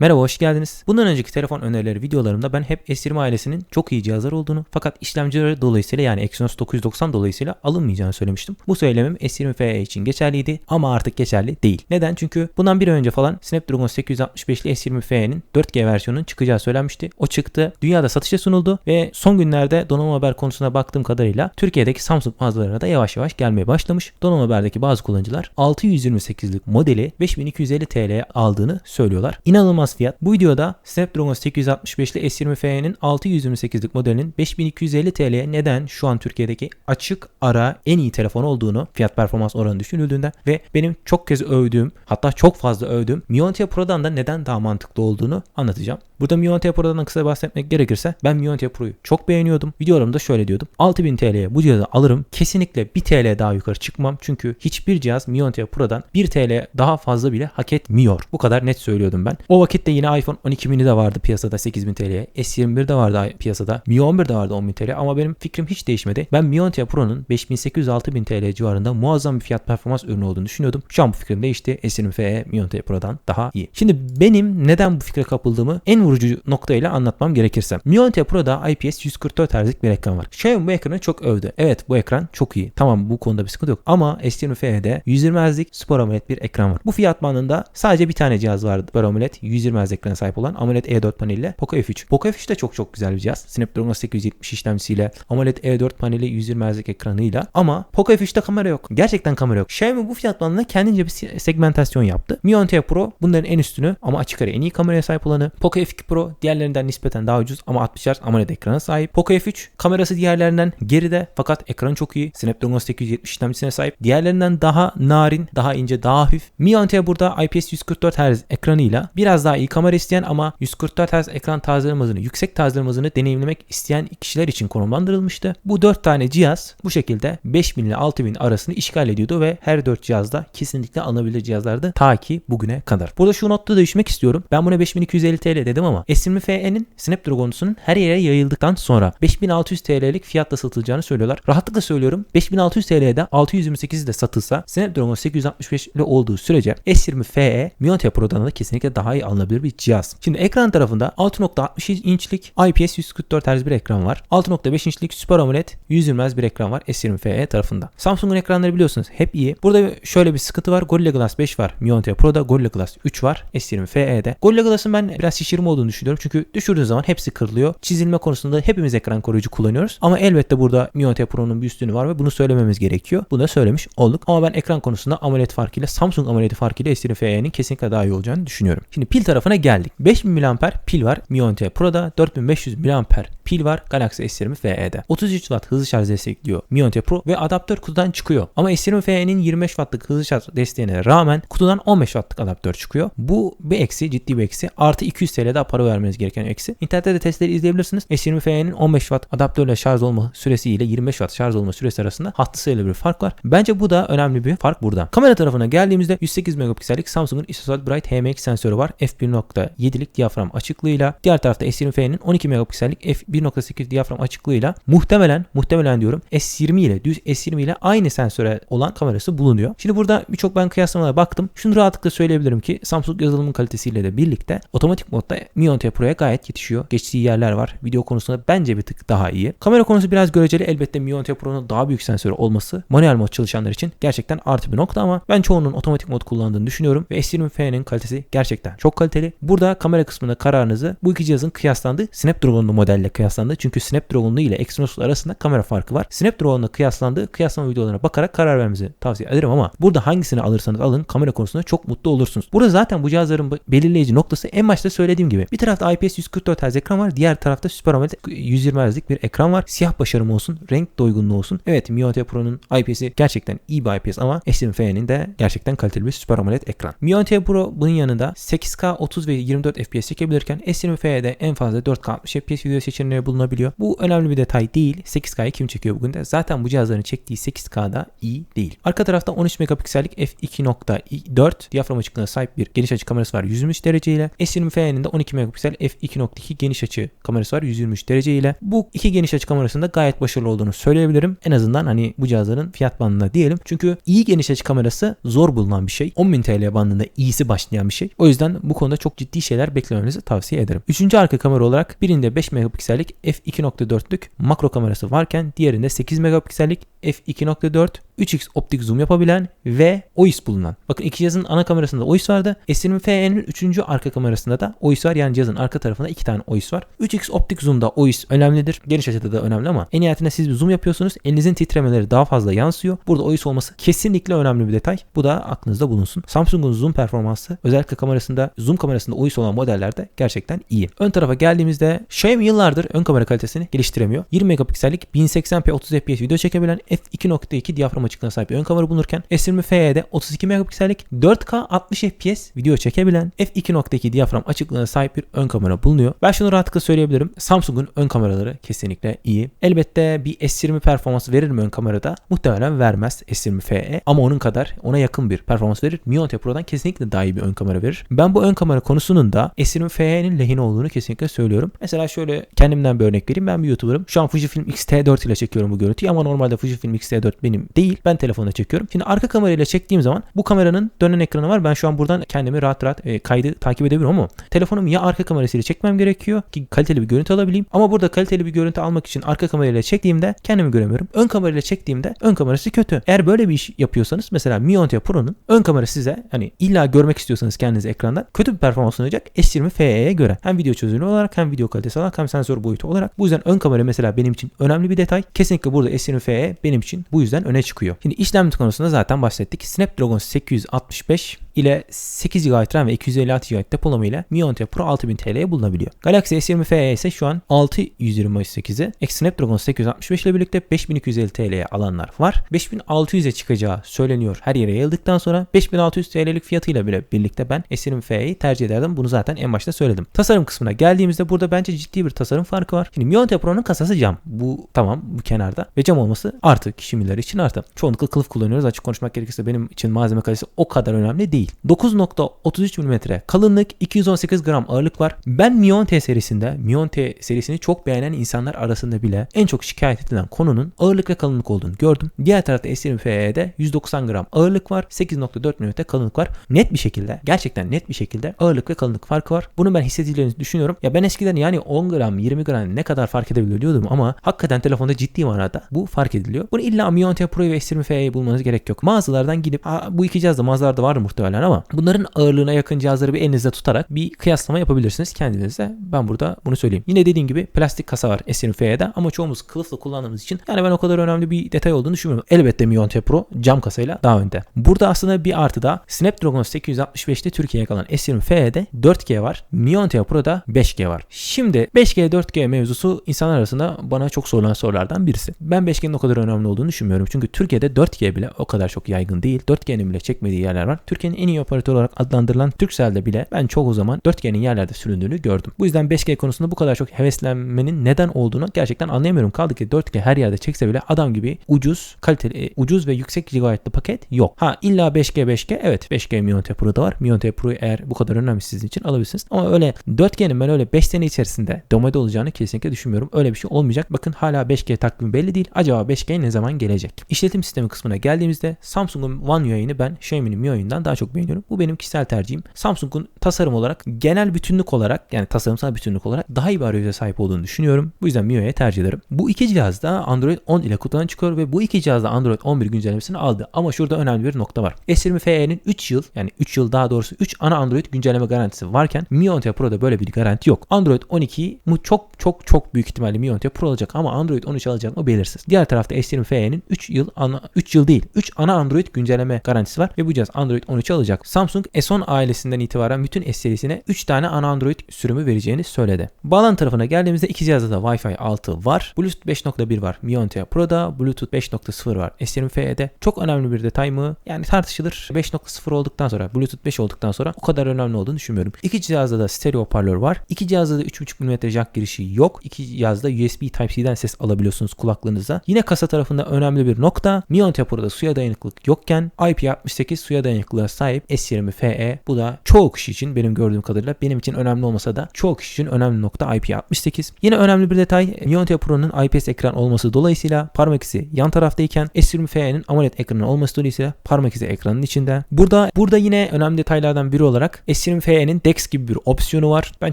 Merhaba hoş geldiniz. Bundan önceki telefon önerileri videolarımda ben hep S20 ailesinin çok iyi cihazlar olduğunu fakat işlemcileri dolayısıyla yani Exynos 990 dolayısıyla alınmayacağını söylemiştim. Bu söylemim S20 FE için geçerliydi ama artık geçerli değil. Neden? Çünkü bundan bir önce falan Snapdragon 865'li S20 FE'nin 4G versiyonunun çıkacağı söylenmişti. O çıktı. Dünyada satışa sunuldu ve son günlerde donanım haber konusuna baktığım kadarıyla Türkiye'deki Samsung mağazalarına da yavaş yavaş gelmeye başlamış. Donanım haberdeki bazı kullanıcılar 628'lik modeli 5250 TL aldığını söylüyorlar. İnanılmaz fiyat. Bu videoda Snapdragon 865'li S20 FE'nin 628'lik modelinin 5250 TL'ye neden şu an Türkiye'deki açık ara en iyi telefon olduğunu fiyat performans oranı düşünüldüğünde ve benim çok kez övdüğüm hatta çok fazla övdüğüm Mi 10T Pro'dan da neden daha mantıklı olduğunu anlatacağım. Burada Mi 10T Pro'dan kısa bahsetmek gerekirse ben Mi 10T Pro'yu çok beğeniyordum. Videolarımda şöyle diyordum. 6000 TL'ye bu cihazı alırım. Kesinlikle 1 TL daha yukarı çıkmam. Çünkü hiçbir cihaz Mi 10T Pro'dan 1 TL daha fazla bile hak etmiyor. Bu kadar net söylüyordum ben. O vakitte yine iPhone 12 mini de vardı piyasada 8000 TL'ye. S21 de vardı piyasada. Mi 11 de vardı 10.000 TL ama benim fikrim hiç değişmedi. Ben Mi 10T Pro'nun 5800-6000 TL civarında muazzam bir fiyat performans ürünü olduğunu düşünüyordum. Şu an bu fikrim değişti. S20 FE Mi 10T Pro'dan daha iyi. Şimdi benim neden bu fikre kapıldığımı en vurucu noktayla anlatmam gerekirse. Mi 10T Pro'da IPS 144 Hz'lik bir ekran var. Xiaomi bu ekranı çok övdü. Evet bu ekran çok iyi. Tamam bu konuda bir sıkıntı yok. Ama S20 FE'de 120 Hz'lik Super AMOLED bir ekran var. Bu fiyat bandında sadece bir tane cihaz vardı. Super AMOLED 120 Hz ekrana sahip olan AMOLED E4 paneliyle Poco F3. Poco F3 de çok çok güzel bir cihaz. Snapdragon 870 işlemcisiyle AMOLED E4 paneli 120 Hz'lik ekranıyla ama Poco F3'te kamera yok. Gerçekten kamera yok. Xiaomi bu fiyat bandında kendince bir segmentasyon yaptı. Mi 10T Pro bunların en üstünü ama açık ara en iyi kameraya sahip olanı. Poco F2 Pro diğerlerinden nispeten daha ucuz ama 60 Hz AMOLED ekrana sahip. Poco F3 kamerası diğerlerinden geride fakat ekranı çok iyi. Snapdragon 870 işlemcisine sahip. Diğerlerinden daha narin, daha ince, daha hafif. Mi 10T burada IPS 144 Hz ekranıyla biraz daha iyi kamera isteyen ama 144 Hz ekran tazeleme hızını, yüksek tazeleme hızını deneyimlemek isteyen kişiler için konumlandırılmıştı. Bu 4 tane cihaz bu şekilde 5000 ile 6000 arasını işgal ediyordu ve her 4 cihazda kesinlikle alınabilir cihazlardı ta ki bugüne kadar. Burada şu notta da düşmek istiyorum. Ben buna 5250 TL dedim ama S20 FE'nin Snapdragon'sunun her yere yayıldıktan sonra 5600 TL'lik fiyatla satılacağını söylüyorlar. Rahatlıkla söylüyorum 5600 TL'de 628 de satılsa Snapdragon 865 ile olduğu sürece S20 FE Mi 10T Pro'dan da kesinlikle daha iyi alınabilir bir cihaz. Şimdi ekran tarafında 6.60 inçlik IPS 144 Hz bir ekran var. 6.5 inçlik Super AMOLED 120 Hz bir ekran var S20 FE tarafında. Samsung'un ekranları biliyorsunuz hep iyi. Burada şöyle bir sıkıntı var. Gorilla Glass 5 var. Mi 10T Pro'da Gorilla Glass 3 var. S20 FE'de. Gorilla Glass'ın ben biraz şişirme olduğunu düşünüyorum. Çünkü düşürdüğün zaman hepsi kırılıyor. Çizilme konusunda hepimiz ekran koruyucu kullanıyoruz. Ama elbette burada Mi 10T Pro'nun bir üstünü var ve bunu söylememiz gerekiyor. Bunu da söylemiş olduk. Ama ben ekran konusunda AMOLED farkıyla Samsung AMOLED farkıyla S20 FE'nin kesinlikle daha iyi olacağını düşünüyorum. Şimdi pil tarafına geldik. 5000 mAh pil var Mi 10T Pro'da. 4500 mAh pil var Galaxy S20 FE'de. 33 Watt hızlı şarj destekliyor Mi 10T Pro ve adaptör kutudan çıkıyor. Ama S20 FE'nin 25 Watt'lık hızlı şarj desteğine rağmen kutudan 15 Watt'lık adaptör çıkıyor. Bu bir eksi ciddi bir eksi. Artı 200 TL daha para vermeniz gereken eksi. İnternette de testleri izleyebilirsiniz. S20 FE'nin 15 Watt adaptörle şarj olma süresi ile 25 Watt şarj olma süresi arasında hatlı sayılı bir fark var. Bence bu da önemli bir fark burada. Kamera tarafına geldiğimizde 108 megapiksellik Samsung'un ISOCELL Bright HMX sensörü var. f1.7'lik diyafram açıklığıyla. Diğer tarafta S20 FE'nin 12 megapiksellik f1.8 diyafram açıklığıyla muhtemelen muhtemelen diyorum S20 ile düz S20 ile aynı sensöre olan kamerası bulunuyor. Şimdi burada birçok ben kıyaslamalara baktım. Şunu rahatlıkla söyleyebilirim ki Samsung yazılımın kalitesiyle de birlikte otomatik modda Mi 10T Pro'ya gayet yetişiyor. Geçtiği yerler var. Video konusunda bence bir tık daha iyi. Kamera konusu biraz göreceli. Elbette Mi 10T Pro'nun daha büyük sensörü olması manuel mod çalışanlar için gerçekten artı bir nokta ama ben çoğunun otomatik mod kullandığını düşünüyorum ve S20 F'nin kalitesi gerçekten çok kaliteli. Burada kamera kısmında kararınızı bu iki cihazın kıyaslandığı Snapdragon'lu modelle kıyaslandı. Çünkü Snapdragon'lu ile Exynos arasında kamera farkı var. Snapdragon'la kıyaslandığı kıyaslama videolarına bakarak karar vermenizi tavsiye ederim ama burada hangisini alırsanız alın kamera konusunda çok mutlu olursunuz. Burada zaten bu cihazların belirleyici noktası en başta söylediğim gibi. Bir tarafta IPS 144 Hz ekran var. Diğer tarafta Super AMOLED 120 Hz'lik bir ekran var. Siyah başarımı olsun. Renk doygunluğu olsun. Evet Mi 10T Pro'nun IPS'i gerçekten iyi bir IPS ama S20 F'nin de gerçekten kaliteli bir Super AMOLED ekran. Mi 10T Pro bunun yanında 8K 30 ve 24 FPS çekebilirken S20 F'de en fazla 4K 60 FPS video seçenekleri bulunabiliyor. Bu önemli bir detay değil. 8K'yı kim çekiyor bugün de? Zaten bu cihazların çektiği 8K'da iyi değil. Arka tarafta 13 megapiksellik f2.4 diyafram açıklığına sahip bir geniş açı kamerası var 123 derece ile. S20 F'nin de 12 12 megapiksel f2.2 geniş açı kamerası var 123 derece ile. Bu iki geniş açı kamerasında gayet başarılı olduğunu söyleyebilirim. En azından hani bu cihazların fiyat bandında diyelim. Çünkü iyi geniş açı kamerası zor bulunan bir şey. 10.000 TL bandında iyisi başlayan bir şey. O yüzden bu konuda çok ciddi şeyler beklemenizi tavsiye ederim. Üçüncü arka kamera olarak birinde 5 megapiksellik f2.4'lük makro kamerası varken diğerinde 8 megapiksellik f2.4 3x optik zoom yapabilen ve OIS bulunan. Bakın iki cihazın ana kamerasında OIS vardı. S20 FE'nin 3. arka kamerasında da OIS var. Yani cihazın arka tarafında iki tane OIS var. 3x optik zoom'da OIS önemlidir. Geniş açıda da önemli ama en nihayetinde siz bir zoom yapıyorsunuz. Elinizin titremeleri daha fazla yansıyor. Burada OIS olması kesinlikle önemli bir detay. Bu da aklınızda bulunsun. Samsung'un zoom performansı özellikle kamerasında zoom kamerasında OIS olan modellerde gerçekten iyi. Ön tarafa geldiğimizde Xiaomi yıllardır ön kamera kalitesini geliştiremiyor. 20 megapiksellik 1080p 30 fps video çekebilen f2.2 diyafram açıklığına sahip ön kamera bulunurken S20 FE'de 32 megapiksellik 4K 60 fps video çekebilen f2.2 diyafram açıklığına sahip bir ön kamera bulunuyor. Ben şunu rahatlıkla söyleyebilirim. Samsung'un ön kameraları kesinlikle iyi. Elbette bir S20 performansı verir mi ön kamerada? Muhtemelen vermez S20 FE ama onun kadar ona yakın bir performans verir. Mi 10T Pro'dan kesinlikle daha iyi bir ön kamera verir. Ben bu ön kamera konusunun da S20 FE'nin lehine olduğunu kesinlikle söylüyorum. Mesela şöyle kendimden bir örnek vereyim. Ben bir YouTuber'ım. Şu an Fujifilm X-T4 ile çekiyorum bu görüntüyü ama normalde Fujifilm X-T4 benim değil. Ben telefonda çekiyorum. Şimdi arka kamerayla çektiğim zaman bu kameranın dönen ekranı var. Ben şu an buradan kendimi rahat rahat e, kaydı takip edebiliyorum ama telefonum ya arka kamerasıyla çekmem gerekiyor ki kaliteli bir görüntü alabileyim. Ama burada kaliteli bir görüntü almak için arka kamerayla çektiğimde kendimi göremiyorum. Ön kamerayla çektiğimde ön kamerası kötü. Eğer böyle bir iş yapıyorsanız mesela Mi 10 Pro'nun ön kamerası size hani illa görmek istiyorsanız kendinizi ekrandan kötü bir performans sunacak S20 FE'ye göre. Hem video çözünürlüğü olarak hem video kalitesi olarak hem sensör boyutu olarak. Bu yüzden ön kamera mesela benim için önemli bir detay. Kesinlikle burada S20 FE benim için bu yüzden öne çıkıyor. Şimdi işlemci konusunda zaten bahsettik. Snapdragon 865 ile 8 GB RAM ve 256 GB depolama ile Mi 10 Pro 6000 TL'ye bulunabiliyor. Galaxy S20 FE ise şu an 628'i Snapdragon 865 ile birlikte 5250 TL'ye alanlar var. 5600'e çıkacağı söyleniyor her yere yayıldıktan sonra 5600 TL'lik fiyatıyla bile birlikte ben S20 FE'yi tercih ederdim. Bunu zaten en başta söyledim. Tasarım kısmına geldiğimizde burada bence ciddi bir tasarım farkı var. Şimdi Mi 10 Pro'nun kasası cam. Bu tamam bu kenarda ve cam olması artı kişimiler için artı. Çoğunlukla kılıf kullanıyoruz. Açık konuşmak gerekirse benim için malzeme kalitesi o kadar önemli değil. 9.33 mm kalınlık 218 gram ağırlık var. Ben Mi 10T serisinde Mi 10T serisini çok beğenen insanlar arasında bile en çok şikayet edilen konunun ağırlık ve kalınlık olduğunu gördüm. Diğer tarafta S20 FE'de 190 gram ağırlık var. 8.4 mm kalınlık var. Net bir şekilde gerçekten net bir şekilde ağırlık ve kalınlık farkı var. Bunu ben hissedildiğini düşünüyorum. Ya ben eskiden yani 10 gram 20 gram ne kadar fark edebiliyor diyordum ama hakikaten telefonda ciddi manada bu fark ediliyor. Bunu illa Mi 10T Pro'yu ve S20 FE'yi bulmanız gerek yok. Mağazalardan gidip bu iki cihaz da mağazalarda var muhtemelen ama bunların ağırlığına yakın cihazları bir elinizde tutarak bir kıyaslama yapabilirsiniz kendinize. Ben burada bunu söyleyeyim. Yine dediğim gibi plastik kasa var S20 FE'de ama çoğumuz kılıfla kullandığımız için yani ben o kadar önemli bir detay olduğunu düşünmüyorum. Elbette Mi 10T Pro cam kasayla daha önde. Burada aslında bir artı da Snapdragon 865'te Türkiye'ye kalan S20 FE'de 4G var. Mi 10T Pro'da 5G var. Şimdi 5G 4G mevzusu insanlar arasında bana çok sorulan sorulardan birisi. Ben 5G'nin o kadar önemli olduğunu düşünmüyorum. Çünkü Türkiye'de 4G bile o kadar çok yaygın değil. 4G'nin bile çekmediği yerler var. Türkiye'nin en iyi operatör olarak adlandırılan Turkcell'de bile ben çoğu zaman 4G'nin yerlerde süründüğünü gördüm. Bu yüzden 5G konusunda bu kadar çok heveslenmenin neden olduğunu gerçekten anlayamıyorum. Kaldı ki 4G her yerde çekse bile adam gibi ucuz, kaliteli, e, ucuz ve yüksek GB'lı paket yok. Ha illa 5G 5G evet 5G Mi 10 T Pro'da var. Mi 10 T Pro'yu eğer bu kadar önemli sizin için alabilirsiniz. Ama öyle 4G'nin ben öyle 5 sene içerisinde domede olacağını kesinlikle düşünmüyorum. Öyle bir şey olmayacak. Bakın hala 5G takvimi belli değil. Acaba 5G ne zaman gelecek? İşletim sistemi kısmına geldiğimizde Samsung'un One UI'ni ben Xiaomi'nin MIUI'nden daha çok beğeniyorum. Bu benim kişisel tercihim. Samsung'un tasarım olarak genel bütünlük olarak yani tasarımsal bütünlük olarak daha iyi bir arayüze sahip olduğunu düşünüyorum. Bu yüzden MIUI'ye tercih ederim. Bu iki cihaz da Android 10 ile kutudan çıkıyor ve bu iki cihaz da Android 11 güncellemesini aldı. Ama şurada önemli bir nokta var. S20 FE'nin 3 yıl yani 3 yıl daha doğrusu 3 ana Android güncelleme garantisi varken Mi 10T Pro'da böyle bir garanti yok. Android 12 mu çok çok çok büyük ihtimalle Mi 10T Pro alacak ama Android 13 alacak mı belirsiz. Diğer tarafta S20 FE'nin 3 yıl ana 3 yıl değil 3 ana Android güncelleme garantisi var ve bu cihaz Android 13 alacak. Samsung S10 ailesinden itibaren bütün S serisine 3 tane ana Android sürümü vereceğini söyledi. Bağlantı tarafına geldiğimizde iki cihazda da Wi-Fi 6 var. Bluetooth 5.1 var Mi 10T Pro'da. Bluetooth 5.0 var S20 FE'de. Çok önemli bir detay mı? Yani tartışılır. 5.0 olduktan sonra Bluetooth 5 olduktan sonra o kadar önemli olduğunu düşünmüyorum. İki cihazda da stereo hoparlör var. İki cihazda da 3.5 mm jack girişi yok. İki cihazda USB Type-C'den ses alabiliyorsunuz kulaklığınıza. Yine kasa tarafında önemli bir nokta. Mi 10T Pro'da suya dayanıklılık yokken IP68 suya dayanıklılığa sahip sahip S20 FE. Bu da çoğu kişi için benim gördüğüm kadarıyla benim için önemli olmasa da çoğu kişi için önemli nokta IP68. Yine önemli bir detay Mionte Pro'nun IPS ekran olması dolayısıyla parmak izi yan taraftayken S20 FE'nin AMOLED ekranı olması dolayısıyla parmak izi ekranın içinde. Burada burada yine önemli detaylardan biri olarak S20 FE'nin DeX gibi bir opsiyonu var. Ben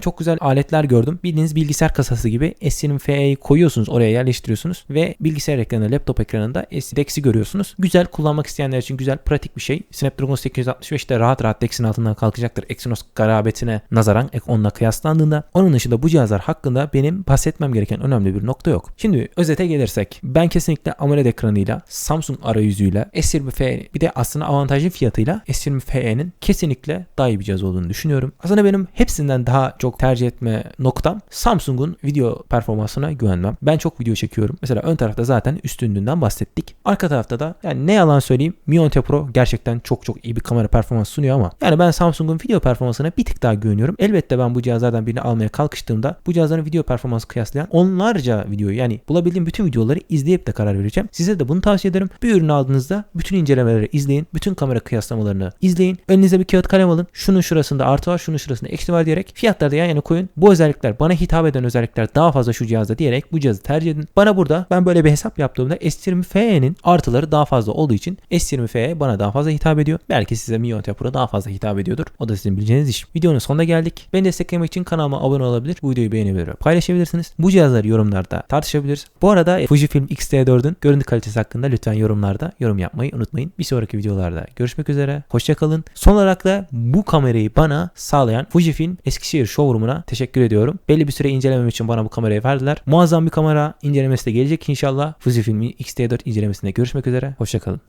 çok güzel aletler gördüm. Bildiğiniz bilgisayar kasası gibi S20 FE'yi koyuyorsunuz oraya yerleştiriyorsunuz ve bilgisayar ekranı, laptop ekranında DeX'i görüyorsunuz. Güzel kullanmak isteyenler için güzel pratik bir şey. Snapdragon 865 de rahat rahat DeX'in altından kalkacaktır. Exynos garabetine nazaran onunla kıyaslandığında. Onun dışında bu cihazlar hakkında benim bahsetmem gereken önemli bir nokta yok. Şimdi özete gelirsek ben kesinlikle AMOLED ekranıyla Samsung arayüzüyle S20 FE bir de aslında avantajlı fiyatıyla S20 FE'nin kesinlikle daha iyi bir cihaz olduğunu düşünüyorum. Aslında benim hepsinden daha çok tercih etme noktam Samsung'un video performansına güvenmem. Ben çok video çekiyorum. Mesela ön tarafta zaten üstünlüğünden bahsettik. Arka tarafta da yani ne yalan söyleyeyim Mionte Pro gerçekten çok çok iyi bir kamera performansı sunuyor ama yani ben Samsung'un video performansına bir tık daha güveniyorum. Elbette ben bu cihazlardan birini almaya kalkıştığımda bu cihazların video performansı kıyaslayan onlarca videoyu yani bulabildiğim bütün videoları izleyip de karar vereceğim. Size de bunu tavsiye ederim. Bir ürünü aldığınızda bütün incelemeleri izleyin. Bütün kamera kıyaslamalarını izleyin. Önünüze bir kağıt kalem alın. Şunun şurasında artı var, şunun şurasında eksi var diyerek fiyatları da yan yana koyun. Bu özellikler bana hitap eden özellikler daha fazla şu cihazda diyerek bu cihazı tercih edin. Bana burada ben böyle bir hesap yaptığımda S20 FE'nin artıları daha fazla olduğu için S20 FE bana daha fazla hitap ediyor. Belki size Mionte Pro daha fazla hitap ediyordur. O da sizin bileceğiniz iş. Videonun sonuna geldik. Beni desteklemek için kanalıma abone olabilir. Bu videoyu beğenebilir paylaşabilirsiniz. Bu cihazları yorumlarda tartışabiliriz. Bu arada Fujifilm X-T4'ün görüntü kalitesi hakkında lütfen yorumlarda yorum yapmayı unutmayın. Bir sonraki videolarda görüşmek üzere. Hoşçakalın. Son olarak da bu kamerayı bana sağlayan Fujifilm Eskişehir Showroom'una teşekkür ediyorum. Belli bir süre incelemem için bana bu kamerayı verdiler. Muazzam bir kamera incelemesi de gelecek inşallah. Fujifilm X-T4 incelemesinde görüşmek üzere. Hoşçakalın.